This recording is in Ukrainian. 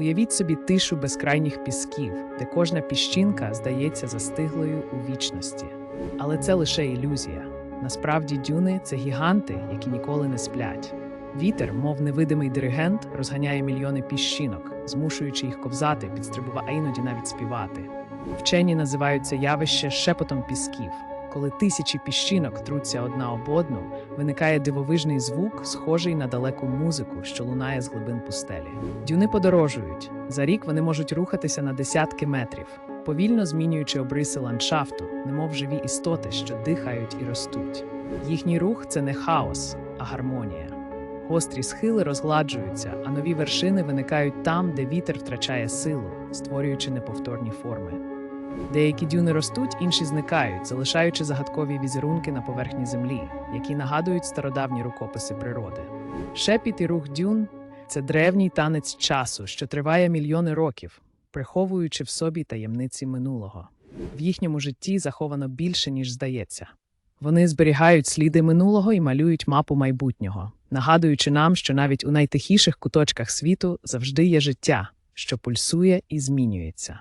Уявіть собі тишу безкрайніх пісків, де кожна піщинка здається застиглою у вічності. Але це лише ілюзія. Насправді дюни це гіганти, які ніколи не сплять. Вітер, мов невидимий диригент, розганяє мільйони піщинок, змушуючи їх ковзати, підстрибувати, а іноді навіть співати. Вчені називають це явище шепотом пісків. Коли тисячі піщинок труться одна об одну, виникає дивовижний звук, схожий на далеку музику, що лунає з глибин пустелі. Дюни подорожують. За рік вони можуть рухатися на десятки метрів, повільно змінюючи обриси ландшафту, немов живі істоти, що дихають і ростуть. Їхній рух це не хаос, а гармонія. Гострі схили розгладжуються, а нові вершини виникають там, де вітер втрачає силу, створюючи неповторні форми. Деякі дюни ростуть, інші зникають, залишаючи загадкові візерунки на поверхні землі, які нагадують стародавні рукописи природи. Шепіт і рух дюн це древній танець часу, що триває мільйони років, приховуючи в собі таємниці минулого. В їхньому житті заховано більше, ніж здається. Вони зберігають сліди минулого і малюють мапу майбутнього, нагадуючи нам, що навіть у найтихіших куточках світу завжди є життя, що пульсує і змінюється.